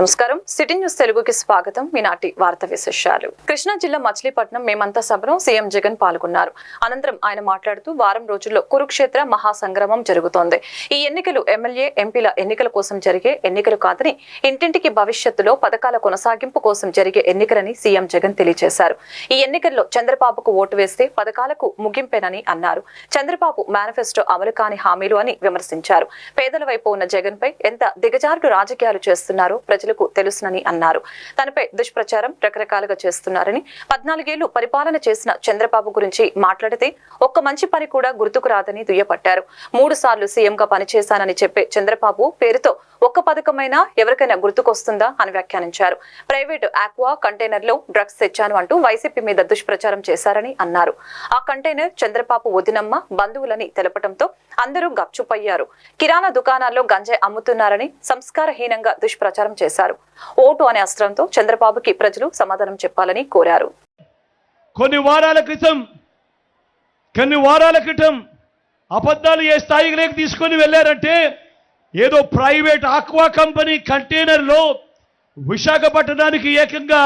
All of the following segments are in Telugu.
నమస్కారం. సిటీ న్యూస్ తెలుగుకి స్వాగతం. ఈనాటి వార్త విశేషాలు. కృష్ణా జిల్లా మచిలీపట్నం మేమంతా సభలో సీఎం జగన్ పాల్గొన్నారు. అనంతరం ఆయన మాట్లాడుతూ వారం రోజుల్లో కురుక్షేత్ర మహాసంగ్రామం జరుగుతోంది. ఈ ఎన్నికలు ఎమ్మెల్యే ఎంపీల ఎన్నికల కోసం జరిగే ఎన్నికలు కాదని ఇంటింటికి భవిష్యత్తులో పథకాల కొనసాగింపు కోసం జరిగే ఎన్నికలని సీఎం జగన్ తెలియజేశారు ఈ ఎన్నికల్లో చంద్రబాబుకు ఓటు వేస్తే పథకాలకు ముగింపేనని అన్నారు. చంద్రబాబు మేనిఫెస్టో అమలు కాని హామీలు అని విమర్శించారు. పేదల వైపు ఉన్న జగన్ పై ఎంత దిగజారుడు రాజకీయాలు చేస్తున్నారో ప్రజలకు తెలుసునని అన్నారు. తనపై దుష్ప్రచారం రకరకాలుగా చేస్తున్నారని పద్నాలుగేళ్ళు పరిపాలన చేసిన చంద్రబాబు గురించి మాట్లాడితే ఒక్క మంచి పని కూడా గుర్తుకు రాదని దుయ్యపట్టారు. మూడు సార్లు సీఎంగా పనిచేశానని చెప్పే చంద్రబాబు పేరుతో ఒక్క పథకమైనా ఎవరికైనా గుర్తుకొస్తుందా అని వ్యాఖ్యానించారు. ప్రైవేటు ఆక్వా కంటైనర్లో డ్రగ్స్ తెచ్చాను అంటూ వైసీపీ మీద దుష్ప్రచారం చేశారని అన్నారు. ఆ కంటైనర్ చంద్రబాబు వదినమ్మ బంధువులని తెలపడంతో అందరూ గప్చుపయ్యారు. కిరాణా దుకాణాల్లో గంజాయి అమ్ముతున్నారని సంస్కారహీనంగా దుష్ప్రచారం చేశారు. ఓటు అనే అస్త్రంతో చంద్రబాబుకి ప్రజలు సమాధానం చెప్పాలని కోరారు. కొన్ని వారాల క్రితం కొన్ని వారాల క్రితం అబద్ధాలు ఏ స్థాయికి తీసుకొని వెళ్ళారంటే ఏదో ప్రైవేట్ ఆక్వా కంపెనీ కంటైనర్లో విశాఖపట్నానికి ఏకంగా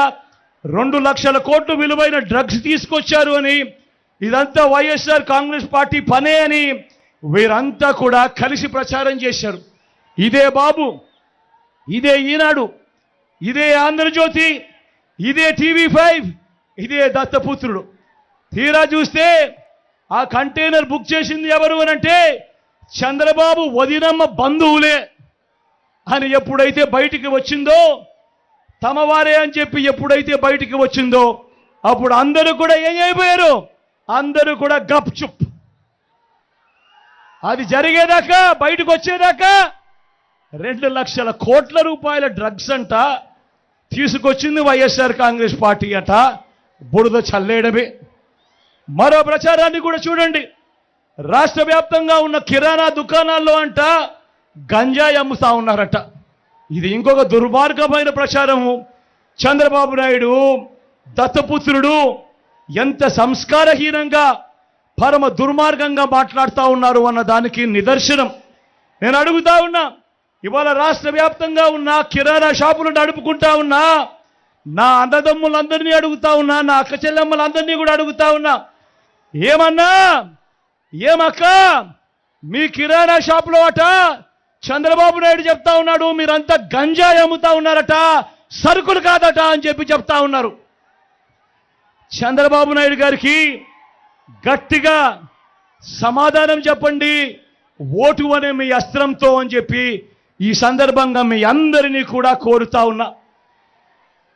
రెండు లక్షల కోట్లు విలువైన డ్రగ్స్ తీసుకొచ్చారు అని ఇదంతా వైఎస్ఆర్ కాంగ్రెస్ పార్టీ పనే అని వీరంతా కూడా కలిసి ప్రచారం చేశారు. ఇదే బాబు ఇదే ఈనాడు ఇదే ఆంధ్రజ్యోతి ఇదే టీవీ ఫైవ్ ఇదే దత్తపుత్రుడు. తీరా చూస్తే ఆ కంటైనర్ బుక్ చేసింది ఎవరు అంటే చంద్రబాబు వదినమ్మ బంధువులే. అని ఎప్పుడైతే బయటికి వచ్చిందో తమ వారే అని చెప్పి ఎప్పుడైతే బయటికి వచ్చిందో అప్పుడు అందరూ కూడా ఏం అయిపోయారు? అందరూ కూడా గప్ చుప్. అది జరిగేదాకా బయటకు వచ్చేదాకా రెండు లక్షల కోట్ల రూపాయల డ్రగ్స్ అంట తీసుకొచ్చింది వైఎస్ఆర్ కాంగ్రెస్ పార్టీ అట. బురద చల్లేయడమే. మరో ప్రచారాన్ని కూడా చూడండి. రాష్ట్ర వ్యాప్తంగా ఉన్న కిరాణా దుకాణాల్లో అంట గంజాయి అమ్ముతా ఉన్నారట. ఇది ఇంకొక దుర్మార్గమైన ప్రచారము. చంద్రబాబు నాయుడు దత్తపుత్రుడు ఎంత సంస్కారహీనంగా పరమ దుర్మార్గంగా మాట్లాడుతూ ఉన్నారు అన్న దానికి నిదర్శనం. నేను అడుగుతా ఉన్నా ఇవాళ రాష్ట్ర వ్యాప్తంగా ఉన్న కిరాణా షాపులు నడుపుకుంటా ఉన్నా నా అన్నదమ్ములందరినీ అడుగుతా ఉన్నా నా అక్క చెల్లెమ్మలందరినీ కూడా అడుగుతా ఉన్నా ఏమన్నా? ఏమక్క? మీ కిరాణా షాపులో అట? చంద్రబాబు నాయుడు చెప్తా ఉన్నాడు మీరంతా గంజాయి అమ్ముతా ఉన్నారట సరుకులు కాదట అని చెప్పి చెప్తా ఉన్నారు. చంద్రబాబు నాయుడు గారికి గట్టిగా సమాధానం చెప్పండి ఓటు అనే మీ అస్త్రంతో అని చెప్పి ఈ సందర్భంగా మీ అందరినీ కూడా కోరుతా ఉన్నా.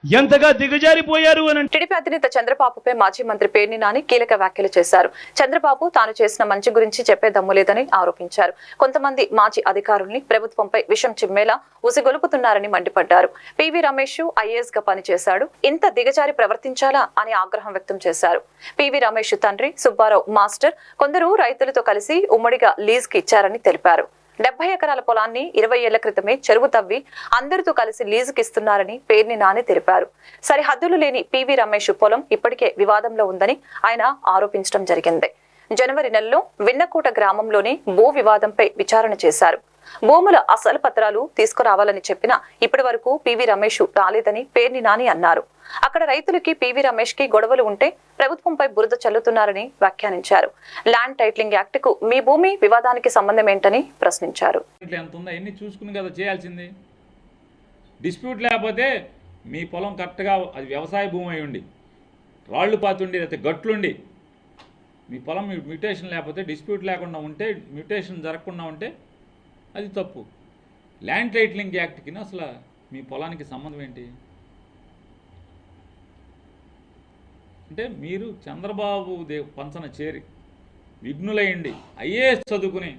ఎంతగా దిగజారిపోయారు అని టీడీపీ అధినేత చంద్రబాబుపై మాజీ మంత్రి పేర్ని నాని కీలక వ్యాఖ్యలు చేశారు. చంద్రబాబు తాను చేసిన మంచి గురించి చెప్పే దమ్ము లేదని ఆరోపించారు. కొంతమంది మాజీ అధికారుల్ని ప్రభుత్వంపై విషం చిమ్మేలా ఉసిగొలుపుతున్నారని మండిపడ్డారు. పివి రమేష్ ఐఏఎస్గా పనిచేశాడు. ఇంత దిగజారి ప్రవర్తించాలా అని ఆగ్రహం వ్యక్తం చేశారు. పివి రమేష్ తండ్రి సుబ్బారావు మాస్టర్ కొందరు రైతులతో కలిసి ఉమ్మడిగా లీజ్కి ఇచ్చారని తెలిపారు. డెబ్బై ఎకరాల పొలాన్ని ఇరవై ఏళ్ళ క్రితమే చెరువు తవ్వి అందరితో కలిసి లీజుకిస్తున్నారని పేర్ని నాని తెలిపారు. సరిహద్దులు లేని పివి రమేష్ పొలం ఇప్పటికే వివాదంలో ఉందని ఆయన ఆరోపించడం జరిగింది. జనవరి నెలలో విన్నకోట గ్రామంలోని భూ వివాదంపై విచారణ చేశారు. భూముల అసలు పత్రాలు తీసుకురావాలని చెప్పినా ఇప్పటి వరకు పివి రమేష్ రాలేదని పేర్ని నాని అన్నారు. అక్కడ రైతులకి పివి రమేష్కి గొడవలు ఉంటే ప్రభుత్వంపై బురద చల్లుతున్నారని వ్యాఖ్యానించారు. ల్యాండ్ టైటిలింగ్ యాక్ట్కు మీ భూమి వివాదానికి సంబంధం ఏంటని ప్రశ్నించారు ఎంత ఉందో? చూసుకుని కదా డిస్ప్యూట్ లేకపోతే మీ పొలం కరెక్ట్గా అది వ్యవసాయ భూమి అయి ఉండి రాళ్ళు పాతుండి లేకపోతే గట్లుండి మీ పొలం మ్యూటేషన్ లేకపోతే డిస్ప్యూట్ లేకుండా ఉంటే మ్యూటేషన్ జరగకుండా ఉంటే అది తప్పు. ల్యాండ్ టైటిలింగ్ యాక్ట్కి అసలు మీ పొలానికి సంబంధం ఏంటి? అంటే మీరు చంద్రబాబు దే పంచన చేరి విఘ్నులయ్యండి ఐఏఎస్ చదువుకుని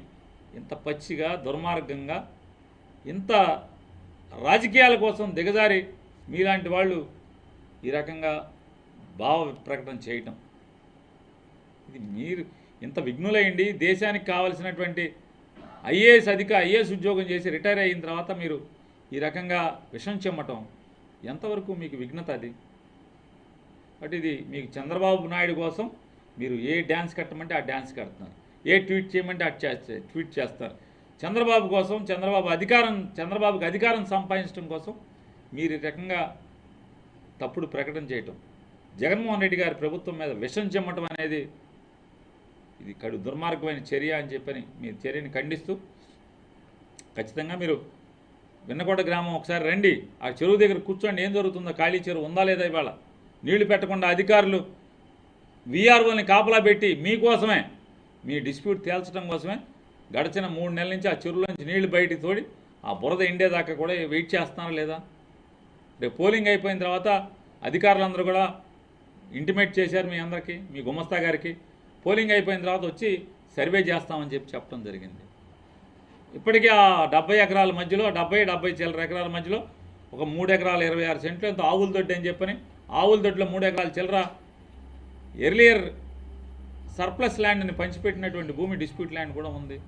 ఇంత పచ్చిగా దుర్మార్గంగా ఇంత రాజకీయాల కోసం దిగజారి మీలాంటి వాళ్ళు ఈ రకంగా భావ ప్రకటన చేయటం. ఇది మీరు ఇంత విఘ్నులయ్యండి దేశానికి కావలసినటువంటి ఐఏఎస్ అధిక ఐఏఎస్ ఉద్యోగం చేసి రిటైర్ అయిన తర్వాత మీరు ఈ రకంగా విషం చెమ్మటం ఎంతవరకు మీకు విఘ్నత అది? బట్ ఇది మీకు చంద్రబాబు నాయుడు కోసం మీరు ఏ డ్యాన్స్ కట్టమంటే ఆ డ్యాన్స్ కడుతున్నారు. ఏ ట్వీట్ చేయమంటే అది చేస్తే ట్వీట్ చేస్తారు. చంద్రబాబు కోసం చంద్రబాబు అధికారం చంద్రబాబుకి అధికారం సంపాదించడం కోసం మీరు ఈ రకంగా తప్పుడు ప్రకటన చేయటం. జగన్మోహన్ రెడ్డి గారి ప్రభుత్వం మీద విషం చెమ్మటం అనేది ఇది కడు దుర్మార్గమైన చర్య అని చెప్పని మీ చర్యని ఖండిస్తూ ఖచ్చితంగా మీరు విన్నకొండ గ్రామం ఒకసారి రండి. ఆ చెరువు దగ్గర కూర్చోండి. ఏం జరుగుతుందో? ఖాళీ చెరువు ఉందా లేదా ఇవాళ? నీళ్ళు పెట్టకుండా అధికారులు వీఆర్ఓని కాపలా పెట్టి మీకోసమే మీ డిస్ప్యూట్ తేల్చడం కోసమే గడిచిన మూడు నెలల నుంచి ఆ చెరువులో నుంచి నీళ్ళు బయటికి తోడి ఆ బురద ఎండేదాకా కూడా వెయిట్ చేస్తున్నారా లేదా? రేపు పోలింగ్ అయిపోయిన తర్వాత అధికారులందరూ కూడా ఇంటిమేట్ చేశారు మీ అందరికీ మీ గుమస్తా గారికి. పోలింగ్ అయిపోయిన తర్వాత వచ్చి సర్వే చేస్తామని చెప్పి చెప్పడం జరిగింది. ఇప్పటికీ ఆ డెబ్బై ఎకరాల మధ్యలో డెబ్బై డెబ్బై చిల్లర ఎకరాల మధ్యలో ఒక మూడు ఎకరాల ఇరవై ఆరు సెంట్లు ఎంతో ఆవుల దొడ్డి అని చెప్పని ఆవుల దొడ్లో మూడు ఎకరాల చిల్లర ఎర్లియర్ సర్ప్లస్ ల్యాండ్ని పంచిపెట్టినటువంటి భూమి డిస్ప్యూట్ ల్యాండ్ కూడా ఉంది.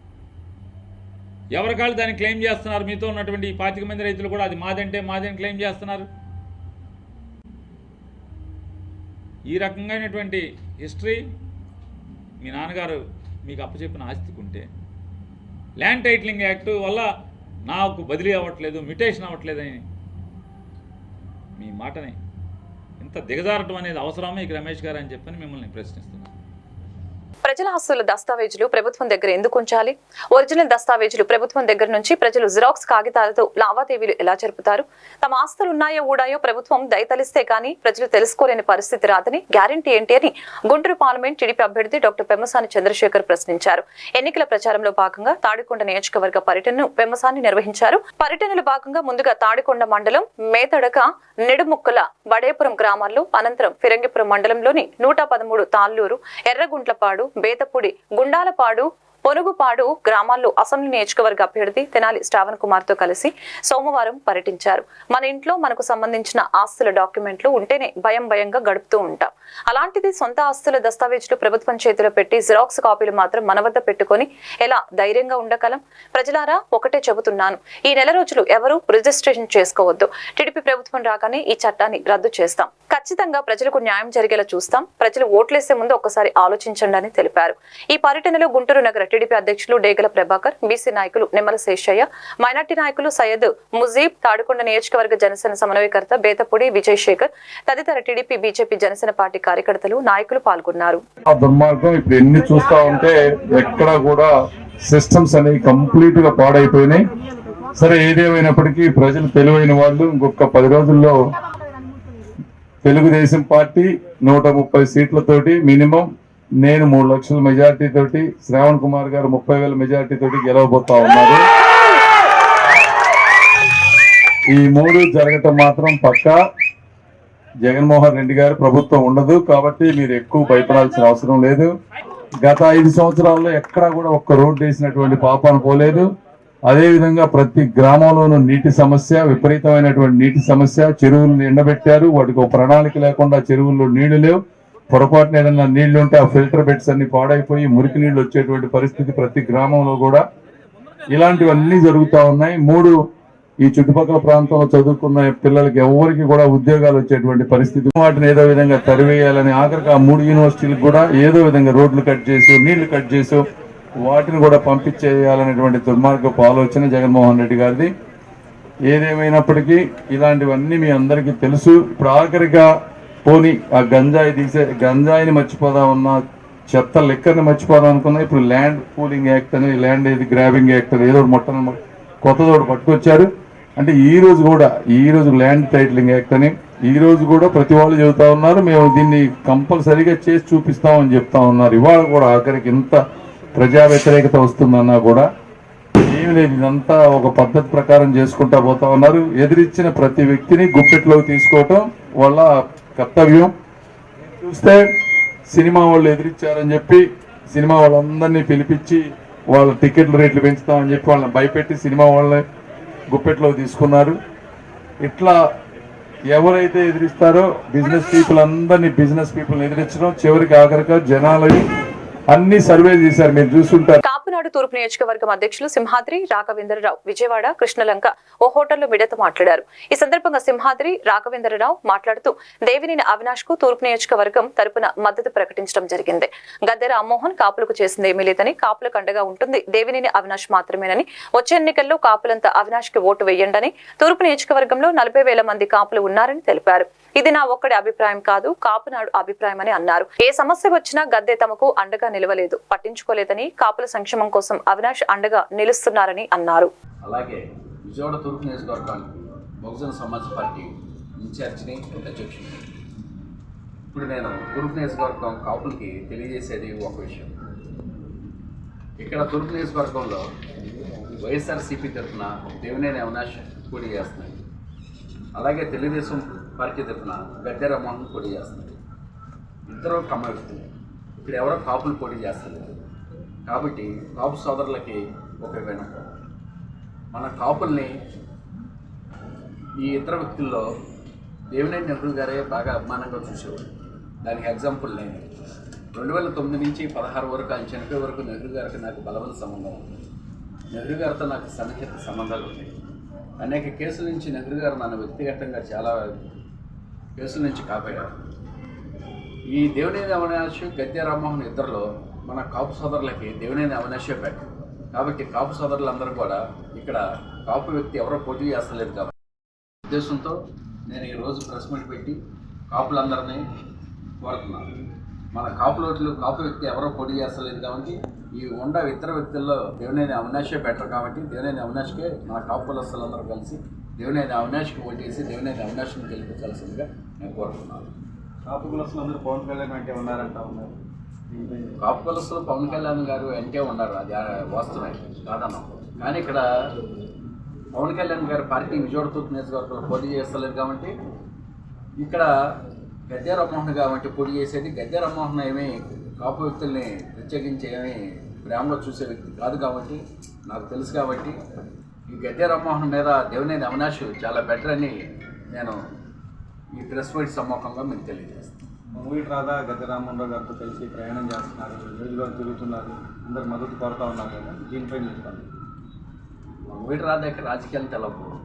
ఎవరికాళ్ళు దాన్ని క్లెయిమ్ చేస్తున్నారు? మీతో ఉన్నటువంటి ఈ పాతిక మంది రైతులు కూడా అది మాదంటే మాదని క్లెయిమ్ చేస్తున్నారు. ఈ రకంగానటువంటి హిస్టరీ మీ నాన్నగారు మీకు అప్పచెప్పిన ఆస్తికి ఉంటే ల్యాండ్ టైటిలింగ్ యాక్ట్ వల్ల నాకు బదిలీ అవ్వట్లేదు మ్యుటేషన్ అవ్వట్లేదని మీ మాటని ఇంత దిగజారటం అనేది అవసరమే ఇక రమేష్ గారు అని చెప్పని మిమ్మల్ని ప్రశ్నిస్తున్నాను. ప్రజల ఆస్తుల దస్తావేజులు ప్రభుత్వం దగ్గర ఎందుకు ఉంచాలి? ఒరిజినల్ దస్తావేజులు ప్రభుత్వం దగ్గర నుంచి ప్రజలు జిరాక్స్ కాగితాలతో లావాదేవీలు ఎలా జరుపుతారు? తమ ఆస్తులు ఉన్నాయో ఊడాయో ప్రభుత్వం దయతలిస్తే కానీ ప్రజలు తెలుసుకోలేని పరిస్థితి రాదని గ్యారంటీ ఏంటి అని గుంటూరు పార్లమెంట్ టీడీపీ అభ్యర్థి డాక్టర్ పెమ్మసాని చంద్రశేఖర్ ప్రశ్నించారు. ఎన్నికల ప్రచారంలో భాగంగా తాడికొండ నియోజకవర్గ పర్యటనను పెమ్మసాని నిర్వహించారు. పర్యటనలో భాగంగా ముందుగా తాడికొండ మండలం మేతడక నెడుముక్కల బడేపురం గ్రామాల్లో అనంతరం ఫిరంగిపురం మండలంలోని నూట పదమూడు తాళ్ళూరు ఎర్రగుంట్లపాడు బేతపూడి గుండాలపాడు పొనుగుపాడు గ్రామాల్లో అసెంబ్లీ నియోజకవర్గ అభ్యర్థి తెనాలి శ్రావణ్ కుమార్తో కలిసి సోమవారం పర్యటించారు. మన ఇంట్లో మనకు సంబంధించిన ఆస్తుల డాక్యుమెంట్లు ఉంటేనే భయం భయంగా గడుపుతూ ఉంటాం. అలాంటిది సొంత ఆస్తుల దస్తావేజులు ప్రభుత్వం చేతిలో పెట్టి జిరాక్స్ కాపీలు మాత్రం మన వద్ద పెట్టుకొని ఎలా ధైర్యంగా ఉండగలం? ప్రజలారా ఒకటే చెబుతున్నాను. ఈ నెల రోజులు ఎవరు రిజిస్ట్రేషన్ చేసుకోవద్దు. టీడీపీ ప్రభుత్వం రాగానే ఈ చట్టాన్ని రద్దు చేస్తాం. ఖచ్చితంగా ప్రజలకు న్యాయం జరిగేలా చూస్తాం. ప్రజలు ఓట్లేసే ముందు ఒకసారి ఆలోచించండి అని తెలిపారు. ఈ పర్యటనలో గుంటూరు నగర టీడీపీ అధ్యక్షులు డేగల ప్రభాకర్ బీసీ నాయకులు నిమ్మల శేషయ్య మైనార్టీ నాయకులు సయ్యద్ ముజీబ్ తాడుకొండ నియోజకవర్గ జనసేన సమన్వయకర్త బేతపూడి విజయశేఖర్ తదితర టీడీపీ బీజేపీ జనసేన పార్టీ కార్యకర్తలు నాయకులు పాల్గొన్నారు. ఆ దుర్మార్గం ఇప్పుడు ఎన్ని చూస్తా ఉంటే ఎక్కడ కూడా సిస్టమ్స్ అనేవి కంప్లీట్గా పాడైపోయినాయి. సరే ఏదేమైనప్పటికీ ప్రజలు తెలివైన వాళ్ళు ఇంకొక పది రోజుల్లో తెలుగుదేశం పార్టీ నూట ముప్పై సీట్లతోటి మినిమం నేను మూడు లక్షల మెజార్టీ తోటి శ్రావణ్ కుమార్ గారు ముప్పై వేల మెజార్టీ తోటి గెలవబోతా ఉన్నారు ఈ మూడు జరగటం మాత్రం పక్కా. జగన్మోహన్ రెడ్డి గారి ప్రభుత్వం ఉండదు కాబట్టి మీరు ఎక్కువ భయపడాల్సిన అవసరం లేదు. గత ఐదు సంవత్సరాల్లో ఎక్కడా కూడా ఒక్క రోడ్డు వేసినటువంటి పాపాన పోలేదు. అదేవిధంగా ప్రతి గ్రామంలోనూ నీటి సమస్య విపరీతమైనటువంటి నీటి సమస్య చెరువులను ఎండబెట్టారు. వాటికి ఒక ప్రణాళిక లేకుండా చెరువుల్లో నీళ్ళు లేవు. పొరపాటున ఏదైనా నీళ్ళు ఉంటే ఆ ఫిల్టర్ బెడ్స్ అన్ని పాడైపోయి మురికి నీళ్ళు వచ్చేటువంటి పరిస్థితి ప్రతి గ్రామంలో కూడా ఇలాంటివన్నీ జరుగుతూ ఉన్నాయి. మూడు ఈ చుట్టుపక్కల ప్రాంతంలో చదువుకున్న పిల్లలకి ఎవరికి కూడా ఉద్యోగాలు వచ్చేటువంటి పరిస్థితి. వాటిని ఏదో విధంగా తరివేయాలని ఆఖరికి ఆ మూడు యూనివర్సిటీలకు కూడా ఏదో విధంగా రోడ్లు కట్ చేసి నీళ్ళు కట్ చేసి వాటిని కూడా పంపించేయాలనేటువంటి దుర్మార్గపు ఆలోచన జగన్మోహన్ రెడ్డి గారిది. ఏదేమైనప్పటికీ ఇలాంటివన్నీ మీ అందరికీ తెలుసు. ఇప్పుడు ఆఖరిగా పోని ఆ గంజాయి తీసే గంజాయిని మర్చిపోదామన్నా చెత్త లెక్కర్ని మర్చిపోదాం అనుకున్నా ఇప్పుడు ల్యాండ్ పూలింగ్ యాక్ట్ అని ల్యాండ్ ఏది గ్రాబింగ్ యాక్ట్ అని ఏదో మొట్టను కొత్తది ఒకటి పట్టుకొచ్చారు. అంటే ఈ రోజు కూడా ఈ రోజు ల్యాండ్ టైటిలింగ్ యాక్ట్ అని ఈ రోజు కూడా ప్రతి వాళ్ళు చెబుతా ఉన్నారు మేము దీన్ని కంపల్సరీగా చేసి చూపిస్తామని చెప్తా ఉన్నారు. ఇవాళ కూడా ఆఖరికి ఇంత ప్రజా వ్యతిరేకత వస్తుందన్నా కూడా ఏమి లేదు. ఇదంతా ఒక పద్ధతి ప్రకారం చేసుకుంటా పోతా ఉన్నారు. ఎదిరిచ్చిన ప్రతి వ్యక్తిని గుప్పెట్లోకి తీసుకోవటం వాళ్ళ కర్తవ్యం. చూస్తే సినిమా వాళ్ళు ఎదిరించారని చెప్పి సినిమా వాళ్ళందరినీ పిలిపించి వాళ్ళ టికెట్ల రేట్లు పెంచుతామని చెప్పి వాళ్ళని భయపెట్టి సినిమా వాళ్ళని గుప్పెట్లో తీసుకున్నారు. ఇట్లా ఎవరైతే ఎదిరిస్తారో బిజినెస్ పీపుల్ అందరినీ బిజినెస్ పీపుల్ ఎదిరించడం చివరికి ఆఖరిగా జనాలని అన్ని సర్వే చేశారు. మీరు చూసుంటారు కాపునాడు తూర్పు నియోజకవర్గం అధ్యక్షులు సింహాద్రి రాఘవేంద్రరావు విజయవాడ కృష్ణలంక ఓ హోటల్లో మీడియాతో మాట్లాడారు. ఈ సందర్భంగా సింహాద్రి రాఘవేంద్రరావు మాట్లాడుతూ దేవినేని అవినాష్కు తూర్పు నియోజకవర్గం తరపున మద్దతు ప్రకటించడం జరిగింది. గద్దె రామ్మోహన్ కాపులకు చేసింది ఏమీ లేదని కాపులకు అండగా ఉంటుంది దేవినేని అవినాష్ మాత్రమేనని వచ్చే ఎన్నికల్లో కాపులంతా అవినాష్కి ఓటు వేయండని తూర్పు నియోజకవర్గంలో నలభై వేల మంది కాపులు ఉన్నారని తెలిపారు. ఇది నా ఒక్కడి అభిప్రాయం కాదు కాపునాడు అభిప్రాయం అని అన్నారు. ఏ సమస్య వచ్చినా గద్దె తమకు అండగా నిలవలేదు. పట్టించుకోలేదని కాపుల సంక్షేమం కోసం అవినాష్ అండగా నిలుస్తున్నారని అన్నారు. అలాగే విజయవాడ తూర్పు నియోజకవర్గానికి బహుజన సమాజ్ పార్టీ ఇన్ఛార్జిని అధ్యక్షుడిని ఇప్పుడు నేను తూర్పు నియోజకవర్గం కాపులకి తెలియజేసేది ఒక విషయం. ఇక్కడ తూర్పు నియోజకవర్గంలో వైఎస్ఆర్సీపీ తరఫున దేవినేని అవినాష్ పోటీ చేస్తున్నాయి. అలాగే తెలుగుదేశం పార్టీ తరఫున గద్దె రామ్మోహన్ పోటీ చేస్తుంది. ఇద్దరు కమ్మ వ్యక్తులు ఇక్కడ ఎవరో కాపులు పోటీ చేస్తలేదు కాబట్టి కాపు సోదరులకి ఒక వెనుక మన కాపుల్ని ఈ ఇతర వ్యక్తుల్లో దేవినేని నెహ్రూ గారే బాగా అభిమానంగా చూసేవాడు దానికి ఎగ్జాంపుల్ నేను. రెండు వేల తొమ్మిది నుంచి పదహారు వరకు ఆయన చనిపోయే వరకు నెహ్రూ గారికి నాకు బలమైన సంబంధం ఉంది. నెహ్రూ గారితో నాకు సన్నిహిత సంబంధాలు ఉన్నాయి. అనేక కేసుల నుంచి నెహ్రూ గారు నన్ను వ్యక్తిగతంగా చాలా కేసుల నుంచి కాపాడారు. ఈ దేవినేని అవినాశ్ గద్య రామ్మోహన్ ఇద్దరిలో మన కాపు సోదరులకి దేవినేని అవినాషే పెట్ట కాబట్టి కాపు సోదరులందరూ కూడా ఇక్కడ కాపు వ్యక్తి ఎవరో పోటీ చేస్తలేదు కాబట్టి ఉద్దేశంతో నేను ఈరోజు ప్రెస్ మీట్ పెట్టి కాపులందరినీ కోరుతున్నాను. మన కాపు లోట్లు కాపు వ్యక్తి ఎవరో పోటీ చేస్తలేదు కాబట్టి ఈ ఉండ ఇతర వ్యక్తుల్లో దేవినేని అవినాశే బెటర్ కాబట్టి దేవినేని అవినాష్కే మన కాపు కులస్తులందరూ కలిసి దేవినేని అవినాష్కి ఓటేసి దేవినేని అవినాష్ని గెలిపించాల్సిందిగా నేను కోరుతున్నాను కాపు కులస్తులు అందరూ పవన్ కళ్యాణ్ అంటే ఉన్నారంట ఉన్నారు. కాపు కులస్తులు పవన్ కళ్యాణ్ గారు వెంటే ఉన్నారు అది వాస్తవమే కాదన్నాం. కానీ ఇక్కడ పవన్ కళ్యాణ్ గారి పార్టీ విజయవాడ తూర్పు నియోజకవర్గంలో పోటీ చేస్తలేదు కాబట్టి ఇక్కడ గద్దె రామ్మోహన్ కాబట్టి పోటీ చేసేది గద్దె రామ్మోహన్ ఏమీ కాపు వ్యక్తుల్ని ప్రత్యేకించి ఏమీ ప్రేమలో చూసే వ్యక్తి కాదు కాబట్టి నాకు తెలుసు కాబట్టి ఈ గద్దె రామ్మోహన్ మీద దేవినేని అవినాష్ చాలా బెటర్ అని నేను ఈ ప్రెస్ మీట్ సమ్మూఖంగా మీకు తెలియజేస్తాను. మూవీ రాధా గద్దె రామ్మోహన్ గారితో కలిసి ప్రయాణం చేస్తున్నారు నియోజకవర్గం తిరుగుతున్నారు అందరు మద్దతు కోరుతా ఉన్నారు కదా దీనిపై చెప్తాను వీటి రాదాక రాజకీయాలు తెలవు వీటి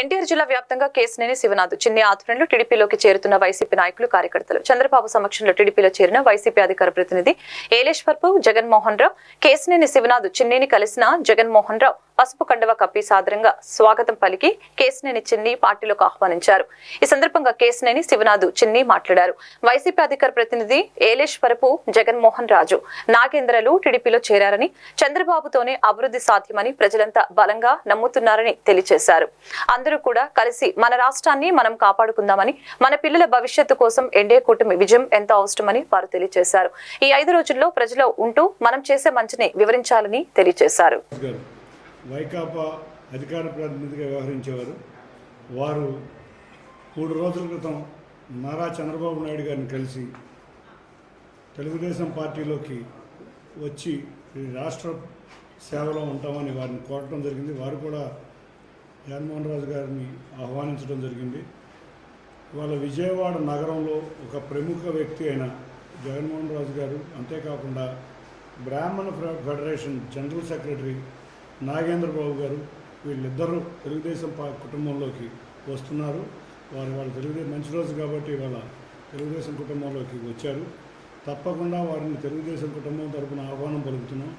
ఎన్టీఆర్ జిల్లా వ్యాప్తంగా కేసినేని శివనాథ్ చిన్ని ఆధ్వర్యంలో టీడీపీలోకి చేరుతున్న వైసీపీ నాయకులు కార్యకర్తలు. చంద్రబాబు సమక్షంలో టీడీపీలో చేరిన వైసీపీ అధికార ప్రతినిధి ఏలేశ్వర్పు జగన్మోహన్ రావు కేసినేని శివనాథ్ చిన్నిని కలిసిన జగన్మోహన్ రావు పసుపు కండవ కప్పి సాదరంగా స్వాగతం పలికి కేసినేని చిన్ని పార్టీలోకి ఆహ్వానించారు. ఈ సందర్భంగా కేసినేని శివనాథ్ చిన్ని మాట్లాడారు. వైసీపీ అధికార ప్రతినిధి ఏలేశ్వరపు జగన్మోహన్ రాజు నాగేంద్రలు టీడీపీలో చేరారని చంద్రబాబుతోనే అభివృద్ధి సాధ్యమని ప్రజలంతా బలంగా నమ్ముతున్నారని తెలియజేశారు. అందరూ కూడా కలిసి మన రాష్ట్రాన్ని మనం కాపాడుకుందామని మన పిల్లల భవిష్యత్తు కోసం ఎన్డీఏ కూటమి విజయం ఎంతో అవసరమని వారు తెలియజేశారు ఈ ఐదు రోజుల్లో ప్రజలు ఉంటూ మనం చేసే మంచిని వివరించాలని తెలియజేశారు వైకాపా అధికార ప్రతినిధిగా వ్యవహరించేవారు. వారు మూడు రోజుల క్రితం నారా చంద్రబాబు నాయుడు గారిని కలిసి తెలుగుదేశం పార్టీలోకి వచ్చి రాష్ట్ర సేవలో ఉంటామని వారిని కోరటం జరిగింది. వారు కూడా జగన్మోహన్ రాజు గారిని ఆహ్వానించడం జరిగింది. ఇవాళ విజయవాడ నగరంలో ఒక ప్రముఖ వ్యక్తి అయిన జగన్మోహన్ రాజు గారు అంతేకాకుండా Brahmana federation general secretary Nagendra Babu గారు వీళ్ళిద్దరూ తెలుగుదేశం పా కుటుంబంలోకి వస్తున్నారు. వారు వాళ్ళ తెలుగుదేశం మంచి రోజు కాబట్టి వాళ్ళ తెలుగుదేశం కుటుంబంలోకి వచ్చారు. తప్పకుండా వారిని తెలుగుదేశం కుటుంబం తరపున ఆహ్వానం పలుకుతున్నాం.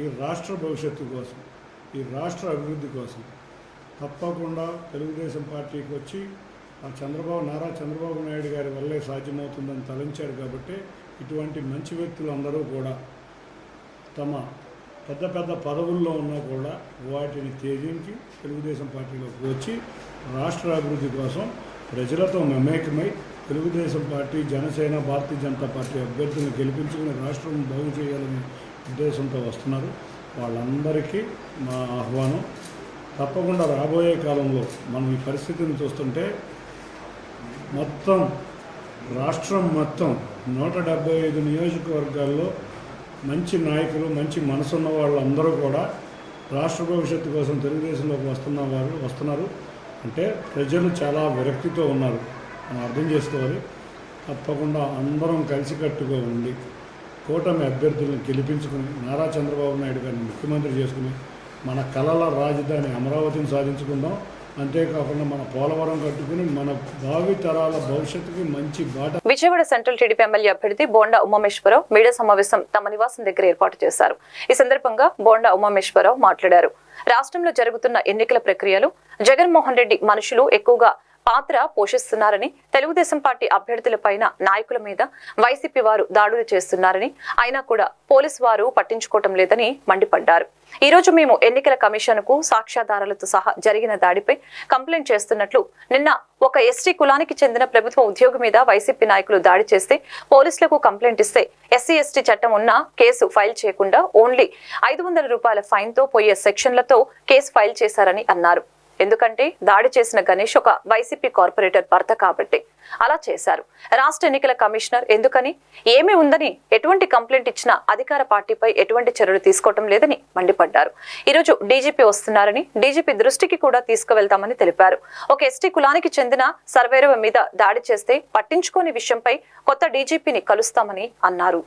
ఈ రాష్ట్ర భవిష్యత్తు కోసం ఈ రాష్ట్ర అభివృద్ధి కోసం తప్పకుండా తెలుగుదేశం పార్టీకి వచ్చి ఆ చంద్రబాబు నారా చంద్రబాబు నాయుడు గారి వల్లే సాధ్యమవుతుందని తలంచారు కాబట్టి ఇటువంటి మంచి వ్యక్తులు అందరూ కూడా తమ పెద్ద పెద్ద పదవుల్లో ఉన్నా కూడా వాటిని త్యజించి తెలుగుదేశం పార్టీలోకి వచ్చి రాష్ట్ర అభివృద్ధి కోసం ప్రజలతో మమేకమై తెలుగుదేశం పార్టీ జనసేన భారతీయ జనతా పార్టీ అభ్యర్థులను గెలిపించుకుని రాష్ట్రం బాగు చేయాలనే ఉద్దేశంతో వస్తున్నారు. వాళ్ళందరికీ మా ఆహ్వానం. తప్పకుండా రాబోయే కాలంలో మనం ఈ పరిస్థితిని చూస్తుంటే మొత్తం రాష్ట్రం మొత్తం నూట డెబ్బై ఐదు నియోజకవర్గాల్లో మంచి నాయకులు మంచి మనసున్న వాళ్ళందరూ కూడా రాష్ట్ర భవిష్యత్తు కోసం తెలుగుదేశంలోకి వస్తున్న వారు వస్తున్నారు. అంటే ప్రజలు చాలా విరక్తితో ఉన్నారు మనం అర్థం చేసుకోవాలి. తప్పకుండా అందరం కలిసికట్టుగా ఉండి కూటమి అభ్యర్థులను గెలిపించుకుని నారా చంద్రబాబు నాయుడు గారిని ముఖ్యమంత్రి చేసుకుని మన కళల రాజధాని అమరావతిని సాధించుకుందాం. అంతేకాకుండా మన పోలవరం కట్టుకుని మన భావి తరాల భవిష్యత్తుకి మంచి బాట. విజయవాడ సెంట్రల్ టీడీపీ ఎమ్మెల్యే అభ్యర్థి బోండా ఉమామేశ్వరరావు మీడియా సమావేశం తమ నివాసం దగ్గర ఏర్పాటు చేశారు. ఈ సందర్భంగా బోండా ఉమామేశ్వరరావు మాట్లాడారు. రాష్ట్రంలో జరుగుతున్న ఎన్నికల ప్రక్రియలు జగన్మోహన్ రెడ్డి మనుషులు ఎక్కువగా పాత్ర పోషిస్తున్నారని తెలుగుదేశం పార్టీ అభ్యర్థులపైన నాయకుల మీద వైసీపీ వారు దాడులు చేస్తున్నారని అయినా కూడా పోలీసు వారు పట్టించుకోవటం లేదని మండిపడ్డారు. ఈ రోజు మేము ఎన్నికల కమిషన్కు సాక్ష్యాధారాలతో సహా జరిగిన దాడిపై కంప్లైంట్ చేస్తున్నట్లు నిన్న ఒక ఎస్టీ కులానికి చెందిన ప్రభుత్వ ఉద్యోగి మీద వైసీపీ నాయకులు దాడి చేస్తే పోలీసులకు కంప్లైంట్ ఇస్తే ఎస్సీ ఎస్టీ చట్టం ఉన్న కేసు ఫైల్ చేయకుండా ఓన్లీ ఐదు వందల రూపాయల ఫైన్తో పోయే సెక్షన్లతో కేసు ఫైల్ చేశారని అన్నారు. ఎందుకంటే దాడి చేసిన గణేష్ ఒక వైసీపీ కార్పొరేటర్ భర్త కాబట్టి అలా చేశారు. రాష్ట్ర ఎన్నికల కమిషనర్ ఎందుకని? ఏమి ఉందని ఎటువంటి కంప్లైంట్ ఇచ్చినా అధికార పార్టీపై ఎటువంటి చర్యలు తీసుకోవటం లేదని మండిపడ్డారు. ఈరోజు డీజీపీ వస్తున్నారని డీజీపీ దృష్టికి కూడా తీసుకువెళ్తామని తెలిపారు. ఒక ఎస్టీ కులానికి చెందిన సర్వేరవ మీద దాడి చేస్తే పట్టించుకోని విషయంపై కొత్త డీజీపీని కలుస్తామని అన్నారు.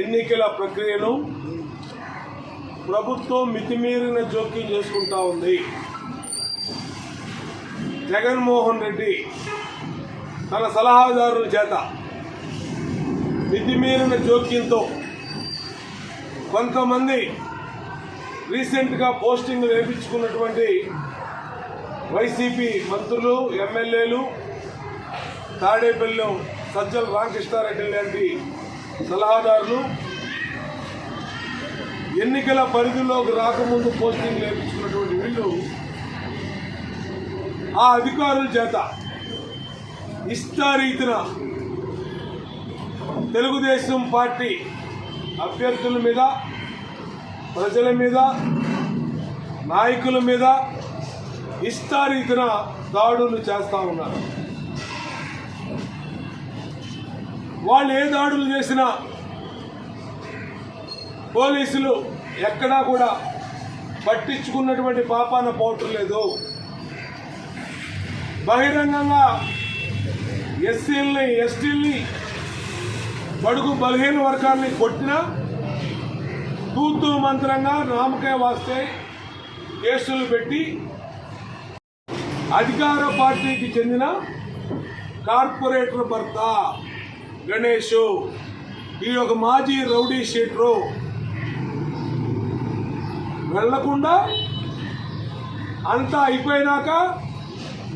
ఎన్నికల ప్రక్రియను ప్రభుత్వం మితిమీరిన జోక్యం చేసుకుంటా ఉంది. జగన్మోహన్ రెడ్డి తన సలహాదారుల చేత మితిమీరిన జోక్యంతో కొంతమంది రీసెంట్గా పోస్టింగ్ వేయించుకున్నటువంటి వైసీపీ మంత్రులు ఎమ్మెల్యేలు తాడేపల్లెం సజ్జల రామకృష్ణారెడ్డి లాంటి సలహాదారులు ఎన్నికల పరిధిలోకి రాకముందు పోస్టింగ్ లేపించుకున్నటువంటి వీళ్ళు ఆ అధికారుల చేత ఇష్టారీతిన తెలుగుదేశం పార్టీ అభ్యర్థుల మీద ప్రజల మీద నాయకుల మీద ఇష్టారీతిన దాడులు చేస్తూ ఉన్నారు. వాళ్ళు ఏ దాడులు చేసినా పోలీసులు ఎక్కడా కూడా పట్టించుకున్నటువంటి పాపాన పోవటం లేదు బహిరంగంగా ఎస్సీల్ని ఎస్టీల్ని బడుగు బలహీన వర్గాల్ని కొట్టినా తూతూ మంత్రంగా నామకే వాస్తే కేసులు పెట్టి అధికార పార్టీకి చెందిన కార్పొరేటర్ భర్త గణేష్. ఈ యొక్క మాజీ రౌడీ షీటరు వెళ్ళకుండా అంతా అయిపోయినాక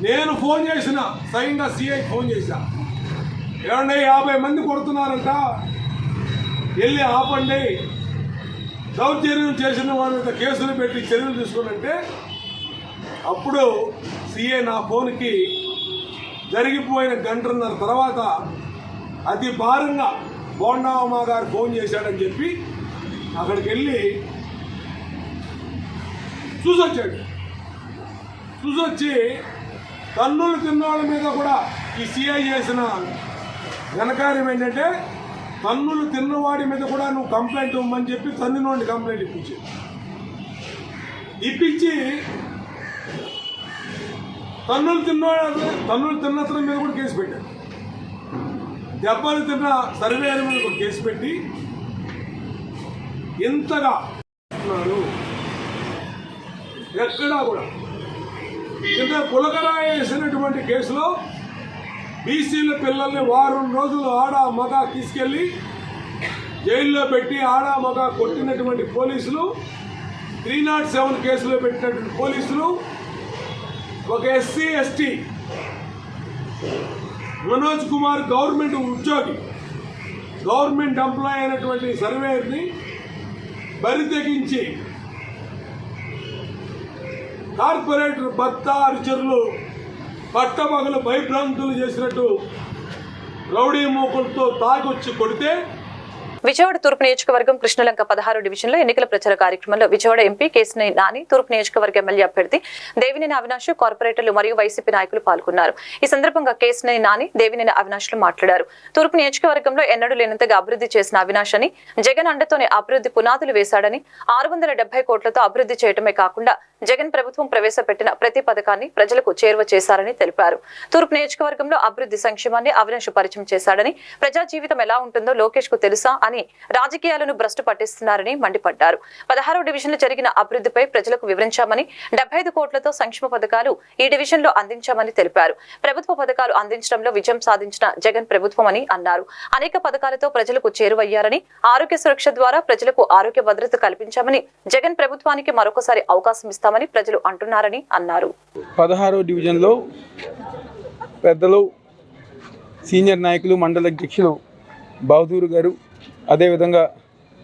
నేను ఫోన్ చేసిన స్వయంగా సిఐ ఫోన్ చేశా. ఏమండి యాభై మంది కొడుతున్నారంట. వెళ్ళి ఆపండి. దౌర్జన్యం చేసిన వాళ్ళ మీద కేసులు పెట్టి చర్యలు తీసుకున్నంటే అప్పుడు సిఏ నా ఫోన్కి జరిగిపోయిన గంటన్నర తర్వాత అతి భారంగా బోండావమ్మ గారు ఫోన్ చేశాడని చెప్పి అక్కడికి వెళ్ళి చూసొచ్చాడు చూసొచ్చి తన్నులు తిన్నవాళ్ళ మీద కూడా ఈ సిఐ చేసిన ఘనకార్యం ఏంటంటే తన్నులు తిన్నవాడి మీద కూడా నువ్వు కంప్లైంట్ ఇవ్వమని చెప్పి తన్నినోడిని కంప్లైంట్ ఇప్పించి. ఇప్పించి తన్నులు తిన్నవాడు తన్నులు తిన్నతనం మీద కూడా కేసు పెట్టాడు దెబ్బలు తిన్న సర్వేయర్ మీద కూడా కేసు పెట్టి ఇంతగా ఉన్నాడు ఎక్కడా కూడా. కింద పులకరా వేసినటువంటి కేసులో బీసీల పిల్లల్ని వారం రోజులు ఆడ మగ తీసుకెళ్ళి జైల్లో పెట్టి ఆడ మగ కొట్టినటువంటి పోలీసులు త్రీ నాట్ సెవెన్ కేసులో పెట్టినటువంటి పోలీసులు ఒక SC ST Manoj Kumar government ఉద్యోగి గవర్నమెంట్ ఎంప్లాయ్ అయినటువంటి సర్వేయర్ని బరి తెగించి కార్పొరేటర్ భర్త అనుచరులు పట్టమగలు భయభ్రాంతులు చేసినట్టు రౌడీ మూకులతో తాగొచ్చి కొడితే విజయవాడ తూర్పు నియోజకవర్గం కృష్ణలంక పదహారు డివిజన్లో ఎన్నికల ప్రచార కార్యక్రమంలో విజయవాడ ఎంపీ కేసినేని నాని తూర్పు నియోజకవర్గ ఎమ్మెల్యే అభ్యర్థి దేవినేని అవినాష్ కార్పొరేటర్లు మరియు వైసీపీ నాయకులు పాల్గొన్నారు. ఈ సందర్భంగా కేసినేని నాని దేవినేని అవినాష్లు మాట్లాడారు. తూర్పు నియోజకవర్గంలో ఎన్నడూ లేనంతగా అభివృద్ధి చేసిన అవినాష్ అని జగన్ అండతోనే అభివృద్ధి పునాదులు వేశాడని ఆరు వందల డెబ్బై కోట్లతో అభివృద్ధి చేయటమే కాకుండా జగన్ ప్రభుత్వం ప్రవేశపెట్టిన ప్రతి పథకాన్ని ప్రజలకు చేరువ చేశారని తెలిపారు. తూర్పు నియోజకవర్గంలో అభివృద్ధి సంక్షేమాన్ని అవినాష్ పరిచయం చేశాడని ప్రజా జీవితం ఎలా ఉంటుందో లోకేష్కు తెలుసా అని రాజకీయాలను భ్రష్టు పట్టిస్తున్నారని మండిపడ్డారు. పదహారో డివిజన్లు జరిగిన అభివృద్ధిపై ప్రజలకు వివరించామని డెబ్బై కోట్లతో సంక్షేమ పథకాలు ఈ డివిజన్లో అందించామని తెలిపారు. ప్రభుత్వ పథకాలు అందించడంలో విజయం సాధించిన జగన్ ప్రభుత్వం అని అన్నారు. అనేక పథకాలతో ప్రజలకు చేరువయ్యారని ఆరోగ్య సురక్ష ద్వారా ప్రజలకు ఆరోగ్య భద్రత కల్పించామని జగన్ ప్రభుత్వానికి మరొకసారి అవకాశం ఇస్తామని ప్రజలు అంటున్నారని అన్నారు. పదహారో డివిజన్లో పెద్దలు సీనియర్ నాయకులు మండల అధ్యక్షులు బహదూర్ గారు అదేవిధంగా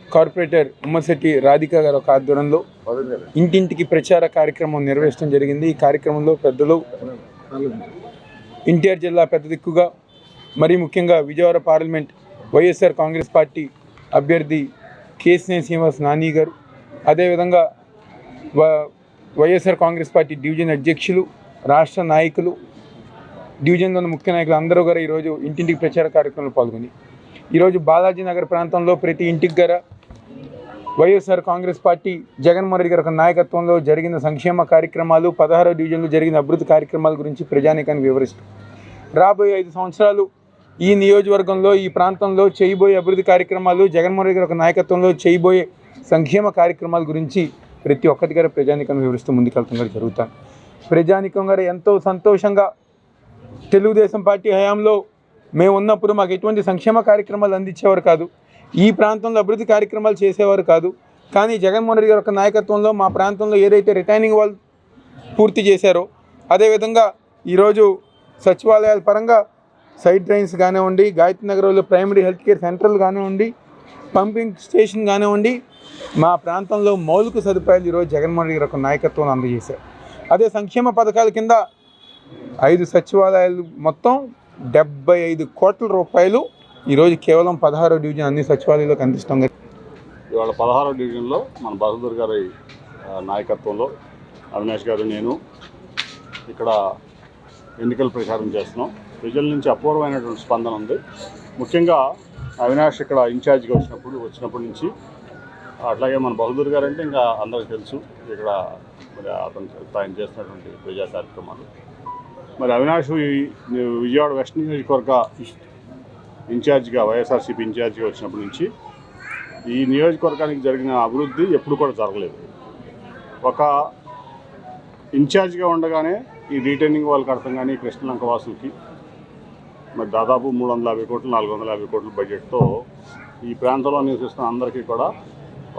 కార్పొరేటర్ ఉమ్మశెట్టి రాధిక గారు ఒక ఆధ్వర్యంలో ఇంటింటికి ప్రచార కార్యక్రమం నిర్వహించడం జరిగింది. ఈ కార్యక్రమంలో పెద్దలు ఎన్టీఆర్ జిల్లా పెద్ద దిక్కుగా మరీ ముఖ్యంగా Vijayawada parliament YSR Congress party అభ్యర్థి కేసినేని శ్రీనివాస్ నాని గారు అదేవిధంగా వ- వైఎస్ఆర్ కాంగ్రెస్ పార్టీ డివిజన్ అధ్యక్షులు రాష్ట్ర నాయకులు డివిజన్లోని ముఖ్య నాయకులు అందరూ కూడా ఈరోజు ఇంటింటికి ప్రచార కార్యక్రమంలో పాల్గొని ఈరోజు బాలాజీ నగర్ ప్రాంతంలో ప్రతి ఇంటికి గల YSR Congress party Jaganmohan Reddy గారి నాయకత్వంలో జరిగిన సంక్షేమ కార్యక్రమాలు పదహారో డివిజన్లో జరిగిన అభివృద్ధి కార్యక్రమాల గురించి ప్రజానికాన్ని వివరిస్తూ. రాబోయే ఐదు సంవత్సరాలు ఈ నియోజకవర్గంలో ఈ ప్రాంతంలో చేయబోయే అభివృద్ధి కార్యక్రమాలు జగన్మోహన్ రెడ్డి గారి నాయకత్వంలో చేయబోయే సంక్షేమ కార్యక్రమాల గురించి ప్రతి ఒక్కటి గారు ప్రజానికాన్ని వివరిస్తూ ముందుకెళ్తాం గారు జరుగుతాను. ప్రజానీకం గారు ఎంతో సంతోషంగా తెలుగుదేశం పార్టీ హయాంలో మేము ఉన్నప్పుడు మాకు ఎటువంటి సంక్షేమ కార్యక్రమాలు అందించేవారు కాదు. ఈ ప్రాంతంలో అభివృద్ధి కార్యక్రమాలు చేసేవారు కాదు. కానీ జగన్మోహన్ రెడ్డి గారి యొక్క నాయకత్వంలో మా ప్రాంతంలో ఏదైతే రిటైనింగ్ వాల్ పూర్తి చేశారో అదేవిధంగా ఈరోజు సచివాలయాల పరంగా సైడ్ డ్రైన్స్ కానివ్వండి గాయత్రి నగరంలో ప్రైమరీ హెల్త్ కేర్ సెంటర్లు కానివ్వండి పంపింగ్ స్టేషన్ కానివ్వండి మా ప్రాంతంలో మౌలిక సదుపాయాలు ఈరోజు జగన్మోహన్ రెడ్డి గారి యొక్క నాయకత్వం అందజేశారు. అదే సంక్షేమ పథకాల కింద ఐదు సచివాలయాలు మొత్తం డెబ్బై ఐదు కోట్ల రూపాయలు ఈరోజు కేవలం పదహారో డివిజన్ అన్ని సచివాలయాలకు అందిస్తాం. ఇవాళ పదహారో డివిజన్లో మన బహదూర్ గారి నాయకత్వంలో అవినాష్ గారు నేను ఇక్కడ ఎన్నికల ప్రచారం చేస్తున్నాం. ప్రజల నుంచి అపూర్వమైనటువంటి స్పందన ఉంది. ముఖ్యంగా అవినాష్ ఇక్కడ ఇన్ఛార్జ్గా వచ్చినప్పుడు వచ్చినప్పటి నుంచి అట్లాగే మన బహదూర్ గారు అంటే ఇంకా అందరికీ తెలుసు. ఇక్కడ మరి అతను ఆయన చేస్తున్నటువంటి ప్రజా కార్యక్రమాలు. మరి అవినాష్ విజయవాడ వెస్ట్ నియోజకవర్గ ఇన్ఛార్జిగా వైఎస్ఆర్సీపీ ఇన్ఛార్జిగా వచ్చినప్పటి నుంచి ఈ నియోజకవర్గానికి జరిగిన అభివృద్ధి ఎప్పుడు కూడా జరగలేదు. ఒక ఇన్ఛార్జిగా ఉండగానే ఈ రీటైనింగ్ వాళ్ళకి అర్థం కానీ కృష్ణలంక వాసులకి మరి దాదాపు మూడు వందల యాభై కోట్లు నాలుగు వందల యాభై కోట్ల బడ్జెట్తో ఈ ప్రాంతంలో నివసిస్తున్న అందరికీ కూడా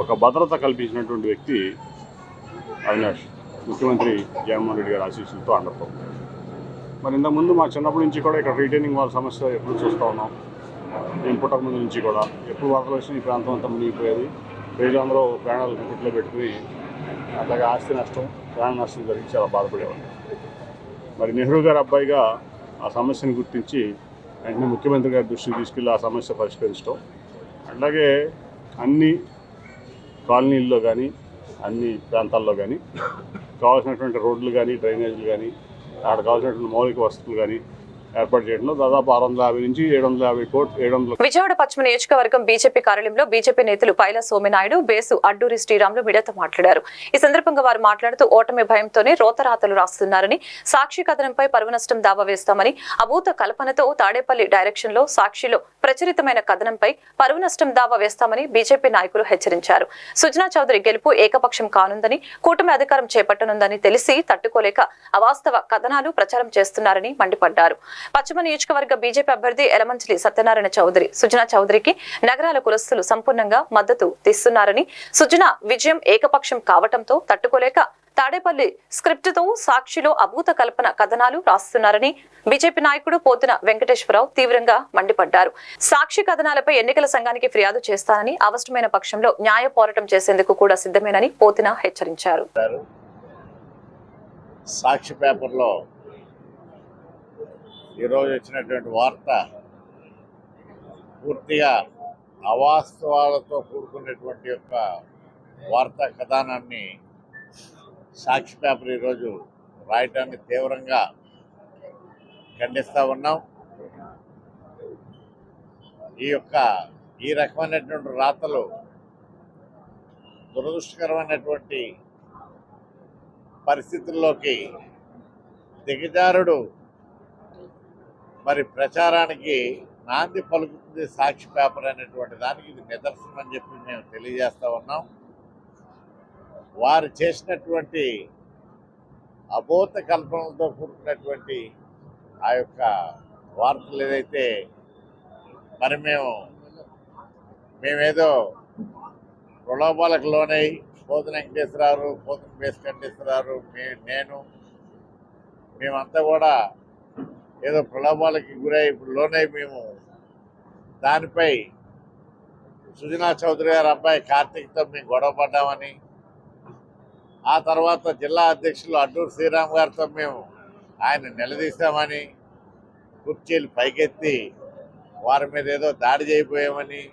ఒక భద్రత కల్పించినటువంటి వ్యక్తి అవినాష్. ముఖ్యమంత్రి జగన్మోహన్ రెడ్డి గారి ఆశీస్సులతో అండతో మరి ఇంతకుముందు మా చిన్నప్పటి నుంచి కూడా ఇక్కడ రీటైనింగ్ వాళ్ళ సమస్య ఎప్పుడు చూస్తూ ఉన్నాం. నేను పుట్టక ముందు నుంచి కూడా. ఎప్పుడు వరదలు వచ్చినా ఈ ప్రాంతం అంతా మునిగిపోయేది. ప్రజలందరూ ప్రాణాలు గుట్లో పెట్టుకుని అట్లాగే ఆస్తి నష్టం ప్రాణ నష్టం జరిగి చాలా బాధపడేవాళ్ళు. మరి నెహ్రూ గారి అబ్బాయిగా ఆ సమస్యను గుర్తించి వెంటనే ముఖ్యమంత్రి గారి దృష్టికి తీసుకెళ్ళి ఆ సమస్య పరిష్కరించడం. అట్లాగే అన్ని కాలనీల్లో కానీ అన్ని ప్రాంతాల్లో కానీ కావాల్సినటువంటి రోడ్లు కానీ డ్రైనేజీలు కానీ అక్కడ కావాల్సినటువంటి మౌలిక వసతులు కానీ ఏర్పాటు చేయడంలో దాదాపు ఆరు వందల యాభై నుంచి ఏడు వందల యాభై కోట్లు ఏడు వందల విజయవాడ పశ్చిమ నియోజకవర్గం బీజేపీ కార్యాలయంలో బీజేపీ నేతలు పైల సోమినాయుడు బేసు అడ్డూరి శ్రీరాములు మీడియాతో మాట్లాడారు. ఈ సందర్భంగా వారు మాట్లాడుతూ ఓటమి భయంతోనే రోతరాతలు రాస్తున్నారని సాక్షి కథనంపై పరువు నష్టం దావా వేస్తామని అభూత కల్పనతో తాడేపల్లి డైరెక్షన్లో సాక్షిలో ప్రచురితమైన కథనంపై పరువు నష్టం దావా వేస్తామని బీజేపీ నాయకులు హెచ్చరించారు. సుజనా చౌదరి గెలుపు ఏకపక్షం కానుందని కూటమి అధికారం చేపట్టనుందని తెలిసి తట్టుకోలేక అవాస్తవ కథనాలు ప్రచారం చేస్తున్నారని మండిపడ్డారు. పశ్చిమ నియోజకవర్గ బీజేపీ అభ్యర్థి ఎలమంచిలి సత్యనారాయణ చౌదరి సుజనా చౌదరికి నగరాల కులస్తులు సంపూర్ణంగా మద్దతు తీస్తున్నారని సుజనా విజయం ఏకపక్షం కావటంతో తట్టుకోలేక తాడేపల్లి స్క్రిప్టుతో సాక్షిలో అభూత కల్పన కథనాలు రాస్తున్నారని బీజేపీ నాయకుడు పోతున వెంకటేశ్వరరావు తీవ్రంగా మండిపడ్డారు. సాక్షి కథనాలపై ఎన్నికల సంఘానికి ఫిర్యాదు చేస్తానని అవసరమైన పక్షంలో న్యాయ పోరాటం చేసేందుకు కూడా సిద్ధమేనని పోతున హెచ్చరించారు. సాక్షి పేపర్లో ఈరోజు వచ్చినటువంటి వార్త పూర్తిగా అవాస్తవాలతో కూడుకున్నటువంటి యొక్క వార్తా కథనాన్ని సాక్షి పేపర్ ఈరోజు రాయటాన్ని తీవ్రంగా ఖండిస్తూ ఉన్నాం. ఈ యొక్క ఈ రకమైనటువంటి రాతలు దురదృష్టకరమైనటువంటి పరిస్థితుల్లోకి దిగజారుడు మరి ప్రచారానికి నాంది పలుకుతుంది సాక్షి పేపర్ అనేటువంటి దానికి ఇది నిదర్శనం అని చెప్పి మేము తెలియజేస్తూ ఉన్నాం. వారు చేసినటువంటి అబోధ కల్పనలతో కూడుకున్నటువంటి ఆ యొక్క వార్తలు ఏదైతే మరి మేము మేమేదో ప్రలోభాలకు లోనై పోతున వెంకటేశ్వరరావు పోతున బేస్ వెంకటేశ్వరరావు మే నేను మేమంతా కూడా ఏదో ప్రలోభాలకి గురై ఇప్పుడు లోనై మేము దానిపై సుజనా చౌదరి గారి అబ్బాయి కార్తీక్తో మేము గొడవ పడ్డామని ఆ తర్వాత జిల్లా అధ్యక్షులు అడ్డూరు శ్రీరామ్ గారితో మేము ఆయన నిలదీశామని కుర్చీలు పైకెత్తి వారి మీద ఏదో దాడి చేయబోయామని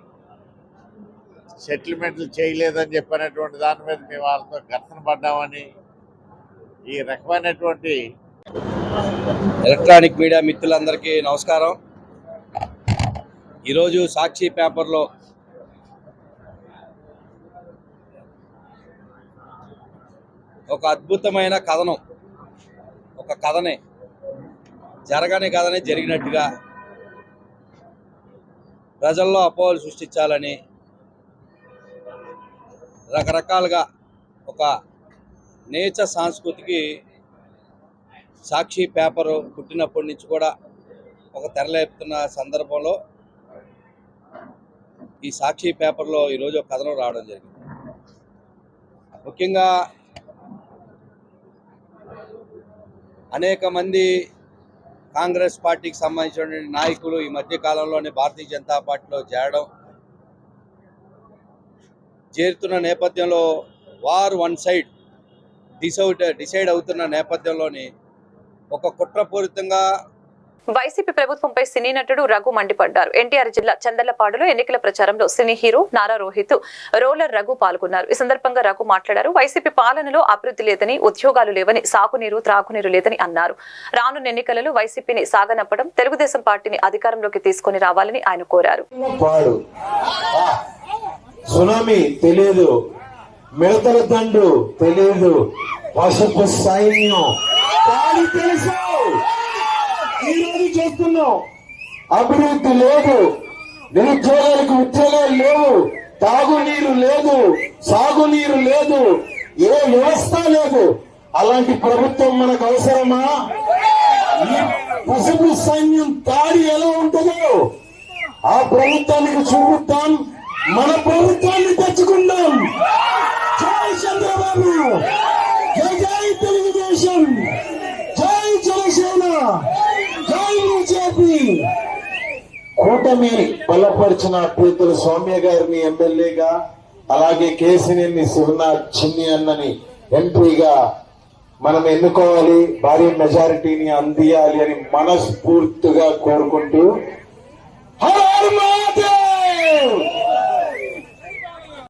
సెటిల్మెంట్లు చేయలేదని చెప్పినటువంటి దాని మీద మేము వాళ్ళతో ఘర్షణ పడ్డామని ఈ రకమైనటువంటి ఎలక్ట్రానిక్ మీడియా మిత్రులందరికీ నమస్కారం. ఈరోజు సాక్షి పేపర్లో ఒక అద్భుతమైన కథనం ఒక కథనే జరగని కథనే జరిగినట్టుగా ప్రజల్లో అపోహలు సృష్టించాలని రకరకాలుగా ఒక నేచ సంస్కృతికి సాక్షి పేపరు పుట్టినప్పటి నుంచి కూడా ఒక తెరలేపుతున్న సందర్భంలో ఈ సాక్షి పేపర్లో ఈరోజు ఒక కథనం రావడం జరిగింది. ముఖ్యంగా అనేక మంది కాంగ్రెస్ పార్టీకి సంబంధించిన నాయకులు ఈ మధ్య కాలంలోనే భారతీయ జనతా పార్టీలో చేరడం చేరుతున్న నేపథ్యంలో వారు వన్ సైడ్ డిసౌట్ డిసైడ్ అవుతున్న నేపథ్యంలోని ఒక కుట్రపూరితంగా వైసీపీ ప్రభుత్వంపై సినీ నటుడు రఘు మండిపడ్డారు. ఎన్టీఆర్ జిల్లా చందర్లపాడులో ఎన్నికల ప్రచారంలో cine hero Nara Rohit roller Raghu పాల్గొన్నారు. ఈ సందర్భంగా రఘు మాట్లాడారు. వైసీపీ పాలనలో అభివృద్ధి లేదని ఉద్యోగాలు లేవని సాగునీరు త్రాగునీరు లేదని అన్నారు. రానున్న ఎన్నికలలో వైసీపీని సాగనప్పడం తెలుగుదేశం పార్టీని అధికారంలోకి తీసుకొని రావాలని ఆయన కోరారు. సునామీ తెలియదు మిడతల దండు తెలియదు పసుపు సైన్యం కానీ తెలుసు. ఈ అభివృద్ధి లేదు. నిరుద్యోగాలకు ఉద్యోగాలు లేవు. తాగునీరు లేదు. సాగునీరు లేదు. ఏ వ్యవస్థ లేదు. అలాంటి ప్రభుత్వం మనకు అవసరమా? పసుపు సైన్యం దాడి ఎలా ఉంటుందో ఆ ప్రభుత్వానికి చూపుతాం మన ప్రభుత్వాన్ని తెచ్చుకుందాం. చంద్రబాబు! జనసేన. జై జనసేన. జై బీజేపీ. కూటమి బలపరిచిన పీతుల సౌమ్య గారిని ఎమ్మెల్యేగా అలాగే కేసినేని శివనాథ్ చిన్ని అన్నని ఎంపీగా మనం ఎన్నుకోవాలి భారీ మెజారిటీని అందియాలి అని మనస్ఫూర్తిగా కోరుకుంటూ మహాదేవ్!